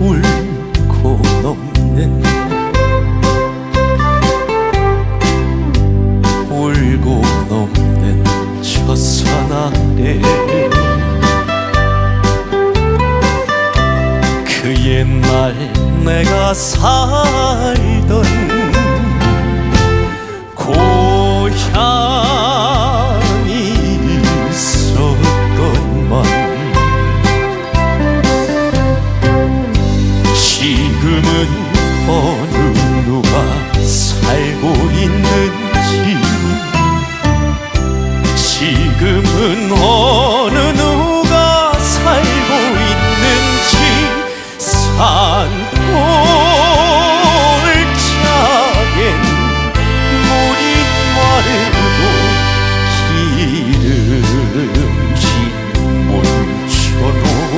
울고 넘는 울고 넘는 첫사랑에 그 옛날 내가 살던 어느 누가 살고 있는지. 지금은 어느